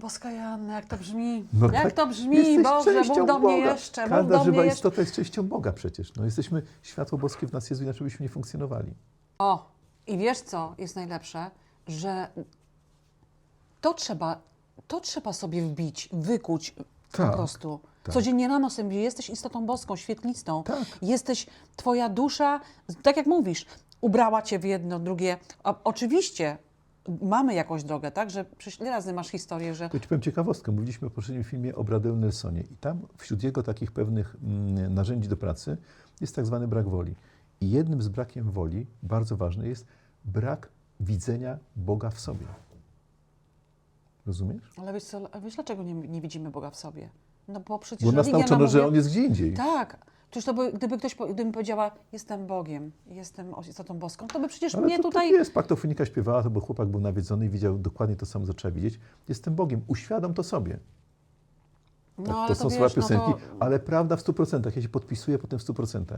boska Joanna, jak to brzmi? No jak tak, to brzmi? Boże, mów do mnie Boga. jeszcze, Każda do żywa mnie jeszcze. istota jest częścią Boga przecież. No, jesteśmy, światło boskie w nas jest, inaczej byśmy nie funkcjonowali. O, i wiesz co jest najlepsze? Że to trzeba, to trzeba sobie wbić, wykuć po Tak, prostu. tak. Codziennie rano sobie jesteś istotą boską, świetlistą. Tak. Jesteś, twoja dusza, tak jak mówisz, ubrała cię w jedno, drugie. A, oczywiście mamy jakąś drogę, tak? Że przecież ile razy masz historię, że To ci powiem ciekawostkę. Mówiliśmy w poprzednim filmie o Bradeu Nelsonie i tam wśród jego takich pewnych mm, narzędzi do pracy jest tak zwany brak woli. I jednym z brakiem woli, bardzo ważny, jest brak widzenia Boga w sobie. Rozumiesz? Ale wiesz, co, wiesz dlaczego nie, nie widzimy Boga w sobie? No bo przecież Bo nas religia nauczono, nam że mówi- On jest gdzie indziej. Tak. Przecież to by, gdyby ktoś, gdybym powiedziała, jestem Bogiem, jestem istotą boską, to by przecież Ale mnie to tutaj... tak jest. Paktofonika śpiewała, to bo chłopak był nawiedzony i widział dokładnie to samo, co trzeba widzieć. Jestem Bogiem. Uświadom to sobie. No, Tak, to to są wiesz, no piosenki, to- ale prawda w 100%. Ja się podpisuję potem w 100%.